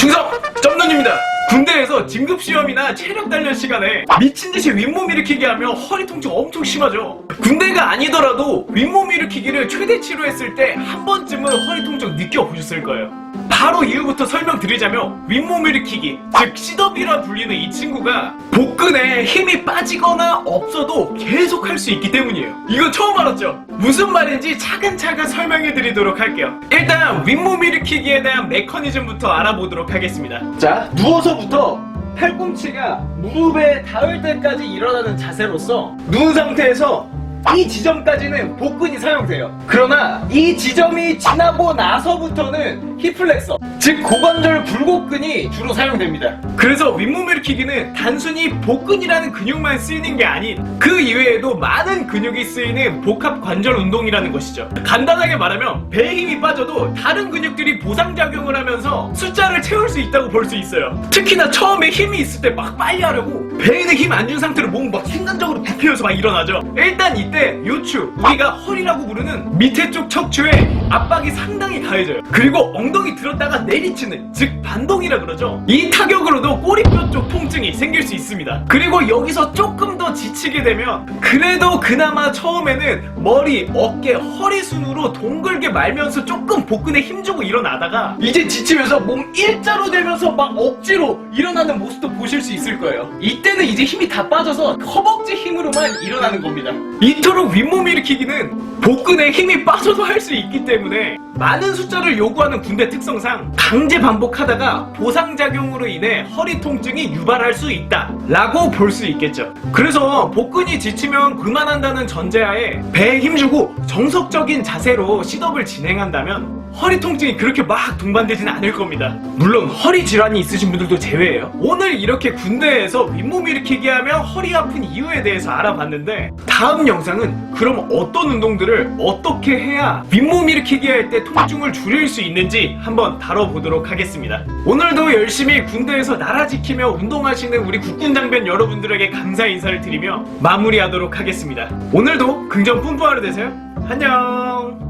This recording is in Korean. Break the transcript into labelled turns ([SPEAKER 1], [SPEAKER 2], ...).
[SPEAKER 1] 충성! 점론입니다. 군대에서 진급 시험이나 체력 단련 시간에 미친 듯이 윗몸 일으키기 하면 허리 통증 엄청 심하죠. 군대가 아니더라도 윗몸 일으키기를 최대치로 했을 때 한 번쯤은 허리 통증 느껴보셨을 거예요. 바로 이유부터 설명드리자면 윗몸 일으키기, 즉 시덥이라 불리는 이 친구가 복근에 힘이 빠지거나 없어도 계속 할 수 있기 때문이에요. 이거 처음 알았죠? 무슨 말인지 차근차근 설명해 드리도록 할게요. 일단 윗몸 일으키기에 대한 메커니즘부터 알아보도록 하겠습니다. 자, 누워서부터 팔꿈치가 무릎에 닿을 때까지 일어나는 자세로서 누운 상태에서 이 지점까지는 복근이 사용돼요. 그러나 이 지점이 지나고 나서부터는 힙플렉서, 즉 고관절 굴곡근이 주로 사용됩니다. 그래서 윗몸 일으키기는 단순히 복근이라는 근육만 쓰이는 게 아닌 그 이외에도 많은 근육이 쓰이는 복합 관절 운동이라는 것이죠. 간단하게 말하면 배에 힘이 빠져도 다른 근육들이 보상작용을 하면서 숫자를 채울 수 있다고 볼 수 있어요. 특히나 처음에 힘이 있을 때 막 빨리 하려고 배에는 힘 안 준 상태로 몸막 순간적으로 부피어서 막 일어나죠. 일단 이때 요추, 우리가 허리라고 부르는 밑에 쪽 척추에 압박이 상당히 가해져요. 그리고 엉덩이 들었다가 내리치는, 즉 반동이라 그러죠. 이 타격으로도 꼬리뼈 쪽 통증이 생길 수 있습니다. 그리고 여기서 조금 더지 치게 되면 그래도 그나마 처음에는 머리, 어깨, 허리 순으로 동글게 말면서 조금 복근에 힘주고 일어나다가 이제 지치면서 몸 일자로 되면서 막 억지로 일어나는 모습도 보실 수 있을 거예요. 이때는 이제 힘이 다 빠져서 허벅지 힘으로만 일어나는 겁니다. 이토록 윗몸 일으키기는 복근에 힘이 빠져도 할수 있기 때문에 많은 숫자를 요구하는 군대 특성상 강제 반복하다가 보상작용으로 인해 허리 통증이 유발할 수 있다 라고 볼 수 있겠죠. 그래서 복근이 지치면 그만한다는 전제하에 배에 힘주고 정석적인 자세로 시덥을 진행한다면 허리 통증이 그렇게 막 동반되진 않을 겁니다 물론 허리 질환이 있으신 분들도 제외예요 오늘 이렇게 군대에서 윗몸 일으키기 하면 허리 아픈 이유에 대해서 알아봤는데 다음 영상은 그럼 어떤 운동들을 어떻게 해야 윗몸 일으키기 할 때 통증을 줄일 수 있는지 한번 다뤄보도록 하겠습니다. 오늘도 열심히 군대에서 나라 지키며 운동하시는 우리 국군 장병 여러분들에게 감사 인사를 드리며 마무리하도록 하겠습니다. 오늘도 긍정 뿜뿜 하루 되세요. 안녕.